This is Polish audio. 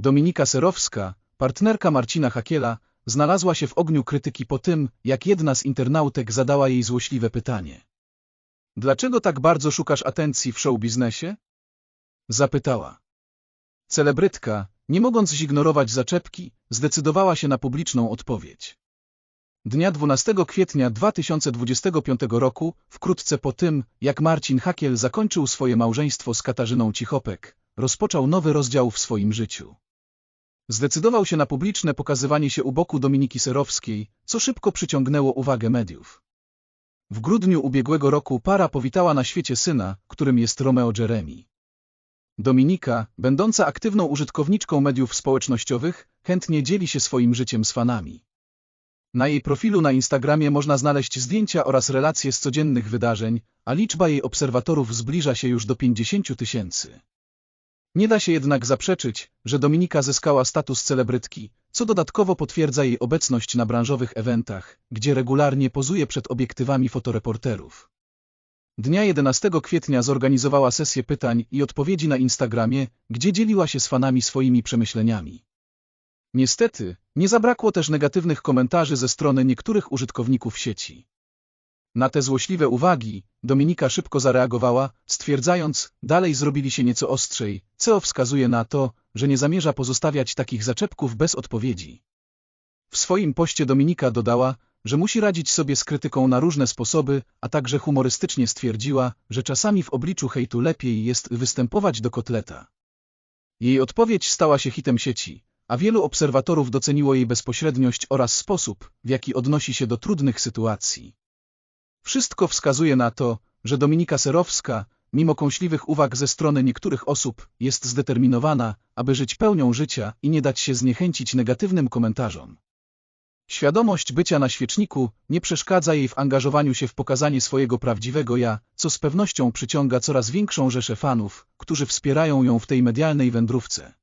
Dominika Serowska, partnerka Marcina Hakiela, znalazła się w ogniu krytyki po tym, jak jedna z internautek zadała jej złośliwe pytanie. Dlaczego tak bardzo szukasz atencji w show biznesie? Zapytała. Celebrytka, nie mogąc zignorować zaczepki, zdecydowała się na publiczną odpowiedź. Dnia 12 kwietnia 2025 roku, wkrótce po tym, jak Marcin Hakiel zakończył swoje małżeństwo z Katarzyną Cichopek, rozpoczął nowy rozdział w swoim życiu. Zdecydował się na publiczne pokazywanie się u boku Dominiki Serowskiej, co szybko przyciągnęło uwagę mediów. W grudniu ubiegłego roku para powitała na świecie syna, którym jest Romeo Jeremy. Dominika, będąca aktywną użytkowniczką mediów społecznościowych, chętnie dzieli się swoim życiem z fanami. Na jej profilu na Instagramie można znaleźć zdjęcia oraz relacje z codziennych wydarzeń, a liczba jej obserwatorów zbliża się już do 50 tysięcy. Nie da się jednak zaprzeczyć, że Dominika zyskała status celebrytki, co dodatkowo potwierdza jej obecność na branżowych eventach, gdzie regularnie pozuje przed obiektywami fotoreporterów. Dnia 11 kwietnia zorganizowała sesję pytań i odpowiedzi na Instagramie, gdzie dzieliła się z fanami swoimi przemyśleniami. Niestety, nie zabrakło też negatywnych komentarzy ze strony niektórych użytkowników sieci. Na te złośliwe uwagi Dominika szybko zareagowała, stwierdzając, dalej zrobili się nieco ostrzej, co wskazuje na to, że nie zamierza pozostawiać takich zaczepków bez odpowiedzi. W swoim poście Dominika dodała, że musi radzić sobie z krytyką na różne sposoby, a także humorystycznie stwierdziła, że czasami w obliczu hejtu lepiej jest występować do kotleta. Jej odpowiedź stała się hitem sieci, a wielu obserwatorów doceniło jej bezpośredniość oraz sposób, w jaki odnosi się do trudnych sytuacji. Wszystko wskazuje na to, że Dominika Serowska, mimo kąśliwych uwag ze strony niektórych osób, jest zdeterminowana, aby żyć pełnią życia i nie dać się zniechęcić negatywnym komentarzom. Świadomość bycia na świeczniku nie przeszkadza jej w angażowaniu się w pokazanie swojego prawdziwego ja, co z pewnością przyciąga coraz większą rzeszę fanów, którzy wspierają ją w tej medialnej wędrówce.